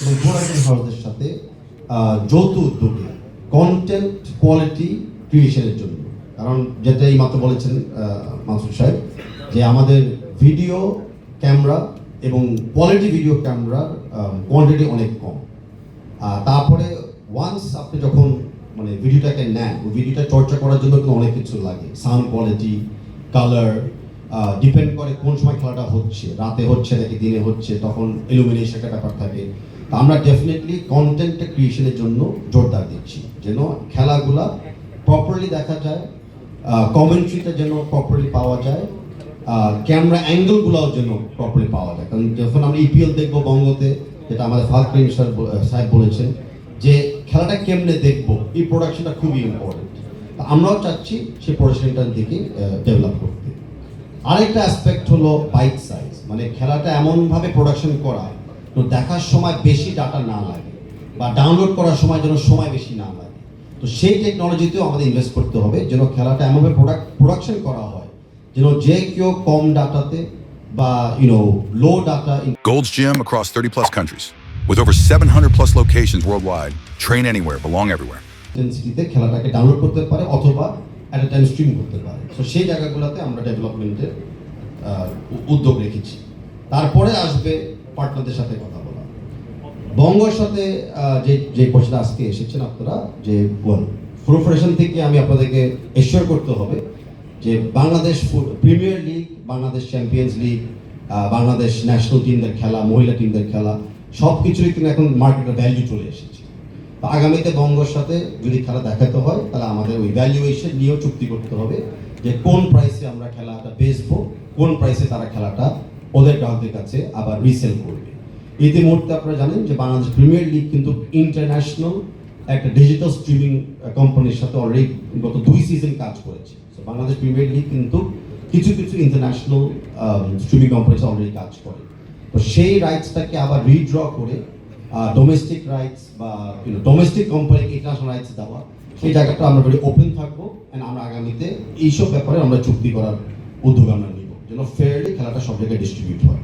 এবং হাউসের সাথে যৌথ উদ্যোগে কন্টেন্ট কোয়ালিটি ক্রিয়েশনের জন্য। কারণ যেটা এই মাত্র বলেছেন আহ, সাহেব যে আমাদের ভিডিও ক্যামেরা এবং কোয়ালিটি ভিডিও ক্যামেরার কোয়ান্টিটি অনেক কম। তারপরে ওয়ান্স আপনি যখন মানে ভিডিওটাকে নেন ভিডিওটা চর্চা করার জন্য কিন্তু অনেক কিছু লাগে। সাউন্ড কোয়ালিটি কালার ডিপেন্ড করে কোন সময় খেলাটা হচ্ছে, রাতে হচ্ছে নাকি দিনে হচ্ছে, তখন ইলুমিনেশন একটা ব্যাপার থাকে। তা আমরা ডেফিনেটলি কন্টেন্ট ক্রিয়েশনের জন্য জোরদার দিচ্ছি, যেন খেলাগুলা প্রপারলি দেখা যায় কমেন্ট্রিটা যেন প্রপারলি পাওয়া যায় ক্যামেরা অ্যাঙ্গেলগুলোও যেন প্রপারলি পাওয়া যায়। কারণ যখন আমরা ইপিএল দেখব বঙ্গতে, যেটা আমাদের ফালক্রিন স্যার সাহেব বলেছেন, যে খেলাটা কেমনে দেখব, এই প্রোডাকশনটা খুবই ইম্পর্টেন্ট আমরাও চাচ্ছি সেই প্রোডাকশনটার দিকে ডেভেলপ করতে। আরেকটা অ্যাসপেক্ট হলো বাইক সাইজ মানে খেলাটা এমনভাবে প্রোডাকশন করা তো দেখার সময় বেশি ডাটা না লাগে বা ডাউনলোড করার সময় যেন সময় বেশি না লাগে তো সেই টেকনোলজিতেও আমাদের ইনভেস্ট করতে হবে যেন খেলাটা এমনভাবে প্রোডাক্ট প্রোডাকশন করা হয় যেন যে কেউ কম ডাটাতে বা YONO low data Gold's Gym across 30 plus countries. With over 700 plus locations worldwide, train anywhere, belong everywhere. খেলাটাকে ডাউনলোড করতে পারে অথবা অ্যাট টাইম স্ট্রিম করতে পারে। তো সেই জায়গাগুলোতে আমরা ডেভেলপমেন্টের উদ্যোগ রেখেছি। তারপরে আসবে পার্টনারদের সাথে কথা বলা। বঙ্গর সাথে যে যে কোচটা আজকে এসেছেন আপনারা, যে প্রফেশন থেকে আমি আপনাদেরকে এশিওর করতে হবে যে Bangladesh premier league Bangladesh champions league Bangladesh national টিমদের খেলা, মহিলা টিমদের খেলা সব কিছুরই কিন্তু এখন মার্কেটের ভ্যালু চলে এসেছে। আগামীতে বঙ্গর সাথে যদি খেলা দেখাতে হয়, তাহলে আমাদের ওই ভ্যালুয়েশন নিয়েও চুক্তি করতে হবে যে কোন প্রাইসে আমরা খেলাটা বেচবো, কোন প্রাইসে তারা খেলাটা ওদের গ্রাহকদের কাছে আবার রিসেল করবে। ইতিমধ্যে আপনারা জানেন যে বাংলাদেশ প্রিমিয়ার লিগ কিন্তু ইন্টারন্যাশনাল একটা ডিজিটাল স্ট্রিমিং কোম্পানির সাথে অলরেডি গত দুই সিজন কাজ করেছে। তো বাংলাদেশ প্রিমিয়ার লিগ কিন্তু কিছু কিছু ইন্টারন্যাশনাল স্ট্রিমিং কোম্পানির অলরেডি কাজ করে। তো সেই রাইটসটাকে আবার রিড্র করে ডোমেস্টিক রাইটস বা ডোমেস্টিক কোম্পানি ইন্টারন্যাশনাল রাইটস দেওয়া, সেই জায়গাটা আমরা ভেরি ওপেন থাকব অ্যান্ড আমরা আগামীতে এইসব ব্যাপারে আমরা চুক্তি করার উদ্যোগ আমরা নিব। যেন ফেয়ারলি খেলাটা সব জায়গায় ডিস্ট্রিবিউট হয়।